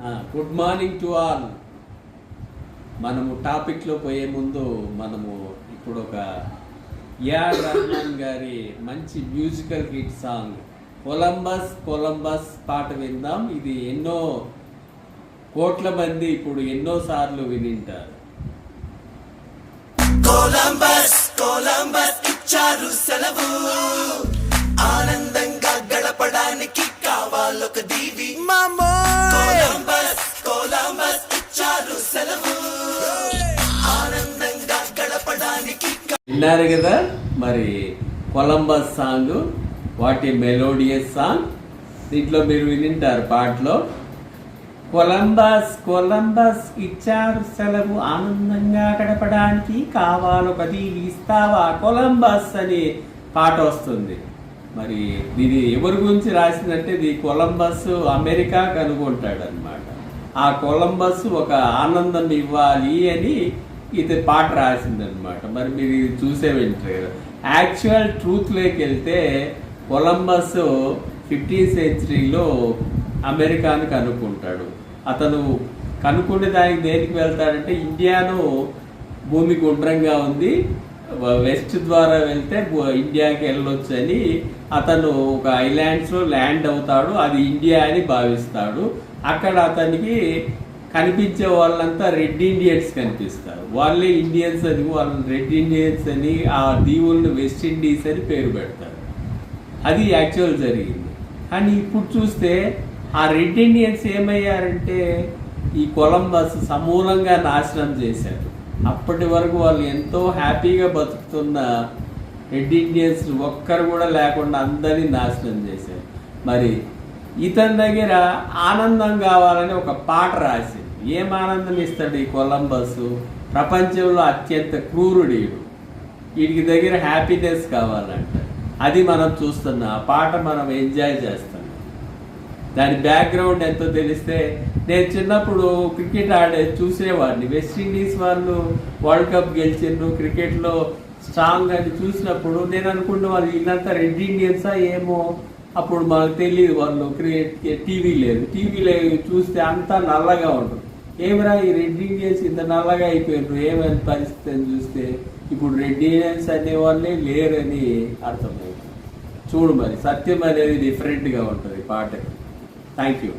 Good morning to all మనము టాపిక్లో పోయే ముందు మనము ఇప్పుడు ఒక ఏఆర్ రహమాన్ గారి మంచి musical hit song Columbus Columbus పాట విందాం. ఇది ఎన్నో కోట్ల మంది ఇప్పుడు ఎన్నో సార్లు వినింటారు. కొలంబస్ కొలంబస్ ఇచ్చారు సెలవు. ఇచ్చారు సెలవు. ఆనందంగా గడపడానికి విన్నారు కదా మరి కొలంబస్ సాంగ్ వాటి మెలోడియస్ సాంగ్. దీంట్లో మీరు వినింటారు పాటలో. కొలంబస్ కొలంబస్ ఇచ్చారు సెలవు. ఆనందంగా గడపడానికి కావాలొకది ఇస్తావా కొలంబస్ అని పాట వస్తుంది. మరి ఇది ఎవరి గురించి రాసిందంటే ఇది కొలంబస్ అమెరికా కనుగొంటాడు అనమాట ఆ కొలంబస్ ఒక ఆనందం ఇవ్వాలి అని ఇది పాట రాసిందనమాట మరి మీరు ఇది చూసే వింటారు యాక్చువల్ ట్రూత్లోకి వెళ్తే కొలంబస్ ఫిఫ్టీన్ సెంచరీలో అమెరికాను కనుక్కుంటాడు. అతను కనుక్కునే దానికి దేనికి వెళ్తాడంటే ఇండియాను భూమి గుండ్రంగా ఉంది. వెస్ట్ ద్వారా వెళ్తే ఇండియాకి వెళ్ళొచ్చు అని అతను ఒక ఐలాండ్స్లో ల్యాండ్ అవుతాడు. అది ఇండియా అని భావిస్తాడు. అక్కడ అతనికి కనిపించే వాళ్ళంతా రెడ్ ఇండియన్స్ కనిపిస్తారు. వాళ్ళే ఇండియన్స్ అని వాళ్ళని రెడ్ ఇండియన్స్ అని ఆ దీవులను వెస్ట్ ఇండీస్ అని పేరు పెడతారు. అది యాక్చువల్ జరిగింది. కానీ ఇప్పుడు చూస్తే ఆ రెడ్ ఇండియన్స్ ఏమయ్యారంటే ఈ కొలంబస్ సమూలంగా నాశనం చేశారు. అప్పటి వరకు వాళ్ళు ఎంతో హ్యాపీగా బతుకుతున్న రెడ్ ఇండియన్స్ ఒక్కరు కూడా లేకుండా అందరినీ నాశనం చేశారు. మరి ఇతని దగ్గర ఆనందం కావాలని ఒక పాట రాసింది. ఏం ఆనందం ఇస్తాడు ఈ కొలంబస్? ప్రపంచంలో అత్యంత క్రూరుడు ఈడు వీడికి దగ్గర హ్యాపీనెస్ కావాలంట. అది మనం చూస్తున్నాం ఆ పాట మనం ఎంజాయ్ చేస్తున్నాం దాని బ్యాక్గ్రౌండ్ ఎంతో తెలిస్తే నేను చిన్నప్పుడు క్రికెట్ ఆడే చూసేవాడిని. వెస్టిండీస్ వాళ్ళు వరల్డ్ కప్ గెలిచిండ్రు క్రికెట్లో స్ట్రాంగ్ అని చూసినప్పుడు నేను అనుకున్న వాళ్ళు వీళ్ళంతా రెడ్ ఇండియన్సా ఏమో? అప్పుడు మనకు తెలియదు వాళ్ళు క్రియేట్ టీవీ లేదు. టీవీలో చూస్తే అంతా నల్లగా ఉంటుంది. ఏమిరా ఈ రెడ్డింగ్ చేసి ఇంత నల్లగా అయిపోయారు ఏమైనా పరిస్థితి అని చూస్తే ఇప్పుడు రెడ్ అనేవాళ్ళే అనే వాళ్ళే లేరని అర్థమైంది చూడు మరి సత్యం అనేది డిఫరెంట్గా ఉంటుంది పాట. Thank you